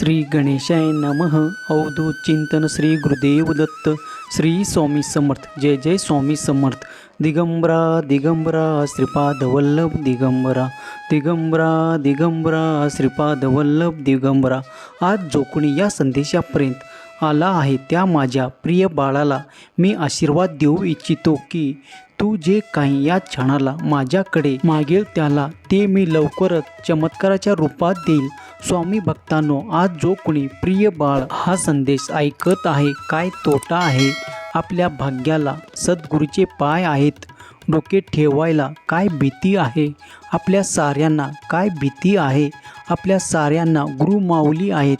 श्री गणेशाय नमः. अवधूत चिंतन श्री गुरुदेव दत्त. श्री स्वामी समर्थ. जय जय स्वामी समर्थ. दिगंबरा दिगंबरा श्रीपाद वल्लभ दिगंबरा. दिगंबरा दिगंबरा श्रीपाद वल्लभ दिगंबरा. आज जोखणी या संदेशापर्यंत आला आहे. त्या माझ्या प्रिय बाळाला मी आशीर्वाद देऊ इच्छितो की तू जे काही या क्षणाला माझ्याकडे मागेल त्याला ते मी लवकरच चमत्काराच्या रूपात देईल. स्वामी भक्तांनो आज जो कोणी प्रिय बाळ हा संदेश ऐकत आहे काय तोटा आहे? आपल्या भाग्याला सद्गुरूचे पाय आहेत. डोके ठेवायला काय भीती आहे? आपल्या साऱ्यांना काय भीती आहे? आपल्या साऱ्यांना गुरु माऊली आहेत.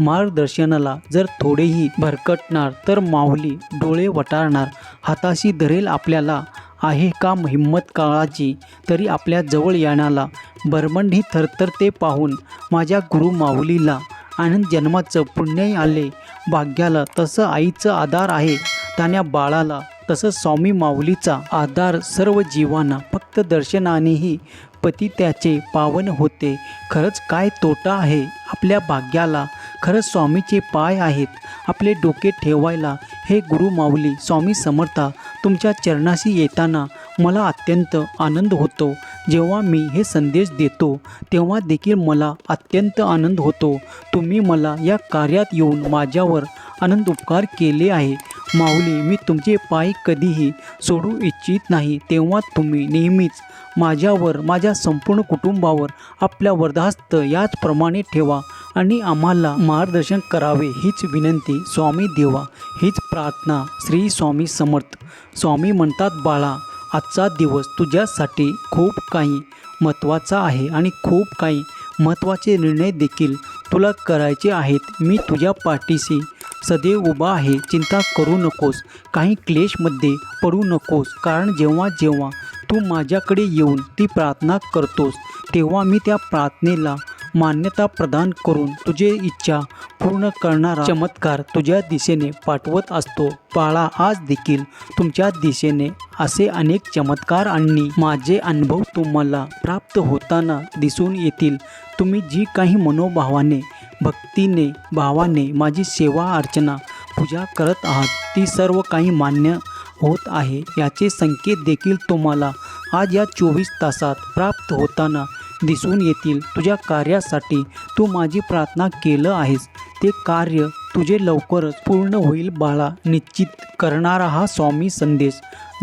मार्गदर्शनाला जर थोडेही भरकटणार तर माऊली डोळे वटारणार हाताशी धरेल आपल्याला. आहे का हिंमत काळाची? तरी आपल्या जवळ येण्याला बरमंडी थरथरते पाहून माझ्या गुरु माऊलीला. आनंद जन्माचं पुण्यही आले. भाग्याला तसं आईचं आधार आहे. त्याने बाळाला तसं स्वामी माऊलीचा आधार सर्व जीवांना. फक्त दर्शनानेही पती त्याचे पावन होते. खरंच काय तोटा आहे आपल्या भाग्याला. खरंच स्वामीचे पाय आहेत आपले डोके ठेवायला. हे गुरु माऊली स्वामी समर्था तुमच्या चरणाशी येताना मला अत्यंत आनंद होतो. जेव्हा मी हे संदेश देतो तेव्हा देखील मला अत्यंत आनंद होतो. तुम्ही मला या कार्यात येऊन माझ्यावर आनंद उपकार केले आहे. माऊली मी तुमचे पाय कधीही सोडू इच्छित नाही. तेव्हा तुम्ही नेहमीच माझ्यावर माझ्या संपूर्ण कुटुंबावर आपल्या वरदास्त याचप्रमाणे ठेवा. आणि आम्हाला मार्गदर्शन करावे हीच विनंती स्वामी देवा हीच प्रार्थना श्री स्वामी समर्थ. स्वामी म्हणतात बाळा आजचा दिवस तुझ्यासाठी खूप काही महत्त्वाचा आहे आणि खूप काही महत्त्वाचे निर्णय देखील तुला करायचे आहेत. मी तुझ्या पाठीशी सदैव उभा आहे. चिंता करू नकोस. काही क्लेशमध्ये पडू नकोस. कारण जेव्हा जेव्हा तू माझ्याकडे येऊन ती प्रार्थना करतोस तेव्हा मी त्या प्रार्थनेला मान्यता प्रदान करून तुझे इच्छा पूर्ण करणारा चमत्कार तुझ्या दिशेने पाठवत असतो. बाळा आज देखील तुमच्या दिशेने असे अनेक चमत्कार आणि माझे अनुभव तुम्हाला प्राप्त होताना दिसून येतील. तुम्ही जी काही मनोभावाने भक्तीने भावाने माझी सेवा अर्चना पूजा करत आहात ती सर्व काही मान्य होत आहे. याचे संकेत देखील तुम्हाला आज या चोवीस तासात प्राप्त होताना दिसून येतील. तुझ्या कार्यासाठी तू माझी प्रार्थना केलं आहेस. ते कार्य तुझे लवकरच पूर्ण होईल बाळा. निश्चित करणारा हा स्वामी संदेश.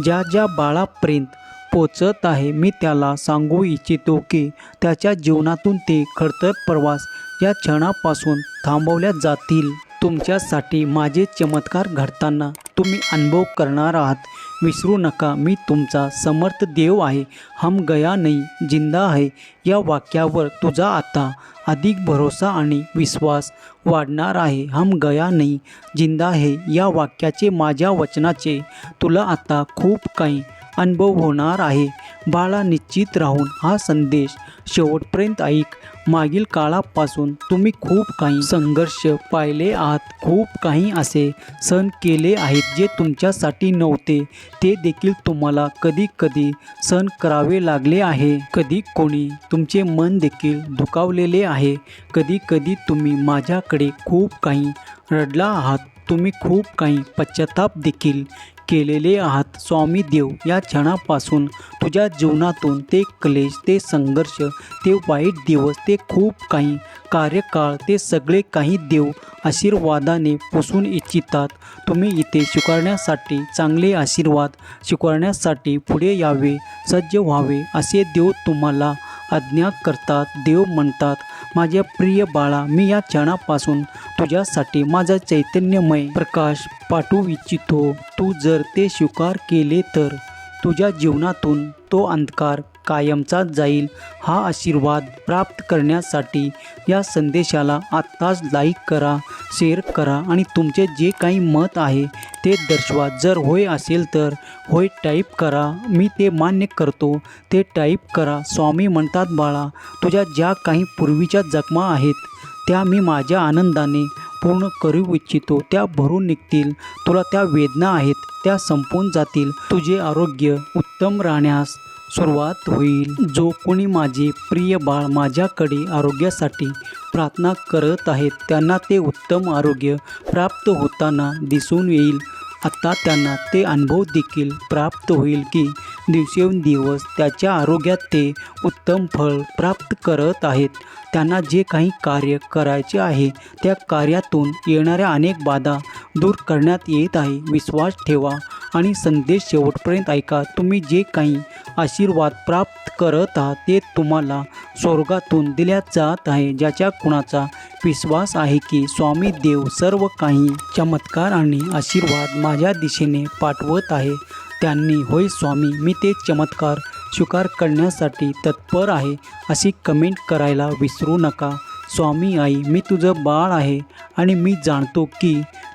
ज्या ज्या बाळापर्यंत पोचत आहे मी त्याला सांगू इच्छितो की त्याच्या जीवनातून ते खडतर प्रवास या क्षणापासून थांबवल्या जातील. तुमच्यासाठी माझे चमत्कार घडताना तुम्ही अनुभव करणार आहात. विसरू नका मी तुमचा समर्थ देव आहे हम गया नाही जिंदा आहे या वाक्यावर तुझा आता अधिक भरोसा आणि विश्वास वाढणार आहे हम गया नाही जिंदा आहे या वाक्याचे माझ्या वचनाचे तुला आता खूप काही अनुभव होणार आहे. बाळा निश्चित राहून हा संदेश शेवटपर्यंत ऐक. मागील काळापासून तुम्ही खूप काही संघर्ष पाहिले आहात. खूप काही असे सण केले आहेत जे तुमच्यासाठी नव्हते. ते देखील तुम्हाला कधी कधी सण करावे लागले आहे. कधी कोणी तुमचे मन देखील दुखावलेले आहे. कधी कधी तुम्ही माझ्याकडे खूप काही रडला आहात. तुम्ही खूप काही पश्चाताप देखील केलेले आहात. स्वामी देव या क्षणापासून तुझ्या जीवनातून ते क्लेश ते संघर्ष ते वाईट दिवस ते खूप काही कार्यकाळ ते सगळे काही देव आशीर्वादाने पुसून इच्छितात. तुम्ही इथे स्वीकारण्यासाठी चांगले आशीर्वाद स्वीकारण्यासाठी पुढे यावे सज्ज व्हावे असे देव तुम्हाला आज्ञा करतात देव म्हणतात माझ्या प्रिय बाळा मी या क्षणापासून तुझ्यासाठी माझा चैतन्यमय प्रकाश पाठवू इच्छितो. तू जर ते स्वीकार केले तर तुझ्या जीवनातून तो अंधकार कायमचा जाईल हा आशीर्वाद प्राप्त करण्यासाठी या संदेशाला आत्ताच लाईक करा शेअर करा आणि तुमचे जे काही मत आहे ते दर्शवा. जर होय असेल तर होय टाईप करा. मी ते मान्य करतो ते टाईप करा. स्वामी म्हणतात बाळा तुझ्या ज्या काही पूर्वीच्या जखमा आहेत त्या मी माझ्या आनंदाने पूर्ण करू इच्छितो. त्या भरून निघतील. तुला त्या वेदना आहेत त्या संपून जातील. तुझे आरोग्य उत्तम राहण्यास सुरुवात होईल. जो कोणी माझे प्रिय बाळ माझ्याकडे आरोग्यासाठी प्रार्थना करत आहेत त्यांना ते उत्तम आरोग्य प्राप्त होताना दिसून येईल. आता त्यांना ते अनुभव देखील प्राप्त होईल की दिवसेंदिवस त्याच्या आरोग्यात ते उत्तम फळ प्राप्त करत आहेत. त्यांना जे काही कार्य करायचे आहे त्या कार्यातून येणाऱ्या अनेक बाधा दूर करण्यात येत आहे. विश्वास ठेवा आणि संदेश शेवटपर्यंत ऐका. तुम्ही जे काही आशीर्वाद प्राप्त करत आहात ते तुम्हाला स्वर्गातून दिल्या जात आहे. ज्याच्या कुणाचा विश्वास आहे की स्वामी देव सर्व काही चमत्कार आणि आशीर्वाद माझ्या दिशेने पाठवत आहे त्यांनी होय स्वामी मी ते चमत्कार स्वीकार करण्यासाठी तत्पर आहे अशी कमेंट करायला विसरू नका. स्वामी आई मी तुझं बाळ आहे आणि मी जाणतो की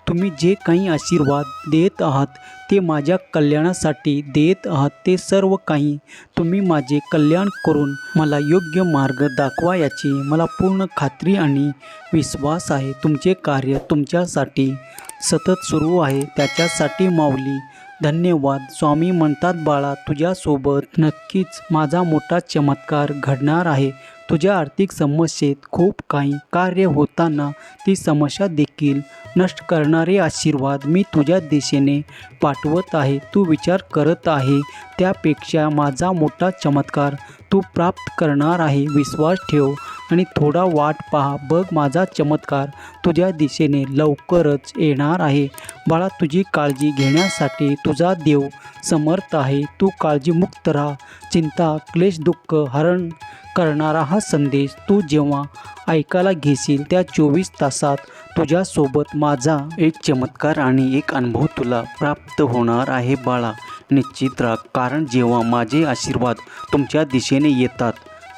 तुम्ही जे काही आशीर्वाद देत आहात ते माझ्या कल्याणासाठी देत आहात ते सर्व काही तुम्ही माझे कल्याण करून मला योग्य मार्ग दाखवा याची मला पूर्ण खात्री आणि विश्वास आहे. तुमचे कार्य तुमच्यासाठी सतत सुरू आहे त्याच्यासाठी माऊली धन्यवाद. स्वामी म्हणतात बाळा तुझ्यासोबत नक्कीच माझा मोठा चमत्कार घडणार आहे. तुझ्या आर्थिक समस्येत खूप काही कार्य होताना ती समस्या देखील नष्ट करणारे आशीर्वाद मी तुझ्या दिशेने पाठवत आहे. तू विचार करत आहे. त्यापेक्षा माझा मोठा चमत्कार तू प्राप्त करणार आहे. विश्वास ठेव. आणि थोडा वाट पहा. बघ माझा चमत्कार. तुझ्या दिशेने लवकरच येणार आहे. बाळा तुझी काळजी घेण्यासाठी तुझा देव समर्थ आहे. तू काळजीमुक्त राहा. चिंता क्लेश दुःख हरण करणारा हा संदेश तू जेव्हा ऐकायला घेशील त्या चोवीस तासात तुझ्यासोबत माझा एक चमत्कार आणि एक अनुभव तुला प्राप्त होणार आहे बाळा. निश्चित राहा. कारण जेव्हा माझे आशीर्वाद तुमच्या दिशेने येतात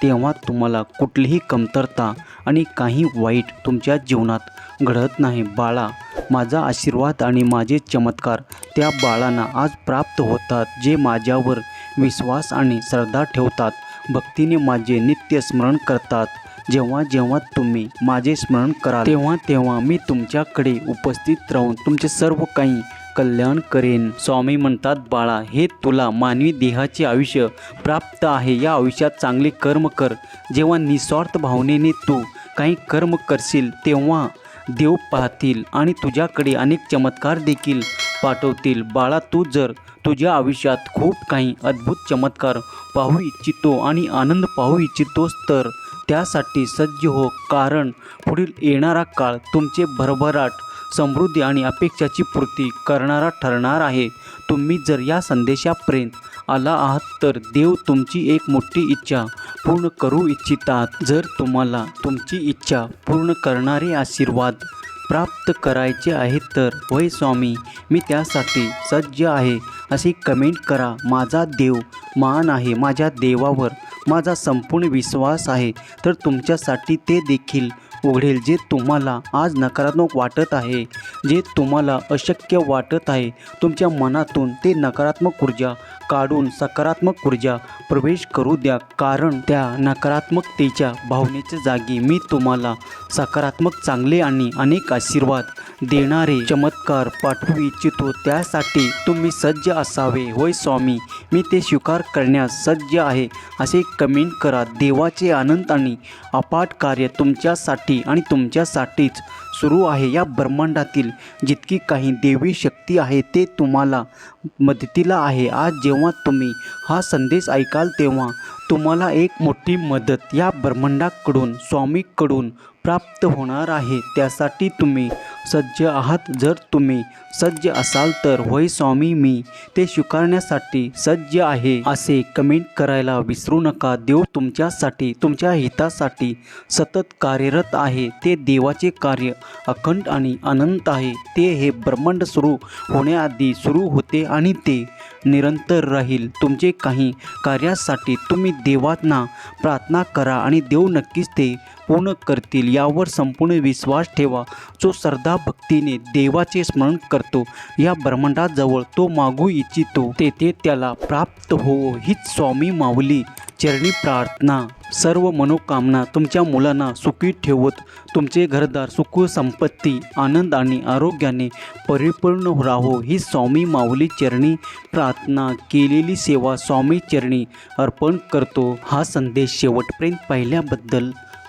तेव्हा तुम्हाला कुठलीही कमतरता आणि काही वाईट तुमच्या जीवनात घडत नाही. बाळा माझा आशीर्वाद आणि माझे चमत्कार त्या बाळांना आज प्राप्त होतात जे माझ्यावर विश्वास आणि श्रद्धा ठेवतात. भक्तीने माझे नित्य स्मरण करतात. जेव्हा जेव्हा तुम्ही माझे स्मरण कराल तेव्हा तेव्हा मी तुमच्याकडे उपस्थित राहून तुमचे सर्व काही कल्याण करेन. स्वामी म्हणतात बाळा हे तुला मानवी देहाचे आयुष्य प्राप्त आहे. या आयुष्यात चांगले कर्म कर. जेव्हा निस्वार्थ भावनेने तू काही कर्म करशील तेव्हा देव पाहतील आणि तुझ्याकडे अनेक चमत्कार देखील पाठवतील. बाळा तू जर तुझ्या आयुष्यात खूप काही अद्भुत चमत्कार पाहू इच्छितो आणि आनंद पाहू इच्छितोस तर त्यासाठी सज्ज हो. कारण पुढील येणारा काळ तुमचे भरभराट समृद्धी आणि अपेक्षाची पूर्ती करणारा ठरणार आहे. तुम्ही जर या संदेशापर्यंत आला आहात तर देव तुमची एक मोठी इच्छा पूर्ण करू इच्छितात. जर तुम्हाला तुमची इच्छा पूर्ण करणारे आशीर्वाद प्राप्त करायचे आहे तर होय स्वामी मी त्यासाठी सज्ज आहे. असे कमेंट करा माझा देव महान आहे माझ्या देवावर माझा संपूर्ण विश्वास आहे. तर तुमच्यासाठी ते देखील उघडेल जे तुम्हाला आज नकारात्मक वाटत आहे जे तुम्हाला अशक्य वाटत आहे तुमच्या मनातून ते नकारात्मक ऊर्जा काढून सकारात्मक ऊर्जा प्रवेश करू द्या. कारण त्या नकारात्मकतेच्या भावनेच्या जागी मी तुम्हाला सकारात्मक चांगले आणि अनेक आशीर्वाद देणारे चमत्कार पाठवू इच्छितो. त्यासाठी तुम्ही सज्ज असावे. होय स्वामी मी ते स्वीकार करण्यास सज्ज आहे. असे कमेंट करा. देवाचे आनंद आणि अपाट कार्य तुमच्यासाठी आणि तुमच्यासाठीच सुरू आहे या ब्रह्मांडातील जितकी काही देवी शक्ती आहे ते तुम्हाला मदतीला आहे. आज जेव्हा तुम्ही हा संदेश ऐकाल तेव्हा तुम्हाला एक मोठी मदत या ब्रह्मांडाकडून स्वामीकडून प्राप्त होणार आहे. त्यासाठी तुम्ही सज्ज आहात जर तुम्ही. सज्ज असाल तर होय स्वामी मी ते स्वीकारण्यासाठी सज्ज आहे. असे कमेंट करायला विसरू नका. देव तुमच्यासाठी तुमच्या हितासाठी सतत कार्यरत आहे. ते देवाचे कार्य अखंड आणि अनंत आहे. ते हे ब्रह्मांड सुरू होण्याआधी सुरू होते आणि ते निरंतर राहील. तुमचे काही कार्यासाठी तुम्ही देवांना प्रार्थना करा आणि देव नक्कीच ते पूर्ण करतील यावर संपूर्ण विश्वास ठेवा. जो श्रद्धा भक्तीने देवाचे स्मरण करतो या ब्रह्मांडाजवळ तो मागू इच्छितो. तेथे त्याला प्राप्त हो हीच स्वामी माऊली चरणी प्रार्थना. सर्व मनोकामना तुमच्या मुलांना सुखी ठेवत तुमचे घरदार सुख संपत्ती आनंद आणि आरोग्याने परिपूर्ण राहो ही स्वामी माऊली चरणी प्रार्थना केलेली सेवा स्वामी चरणी अर्पण करतो. हा संदेश शेवटपर्यंत पाहिल्याबद्दल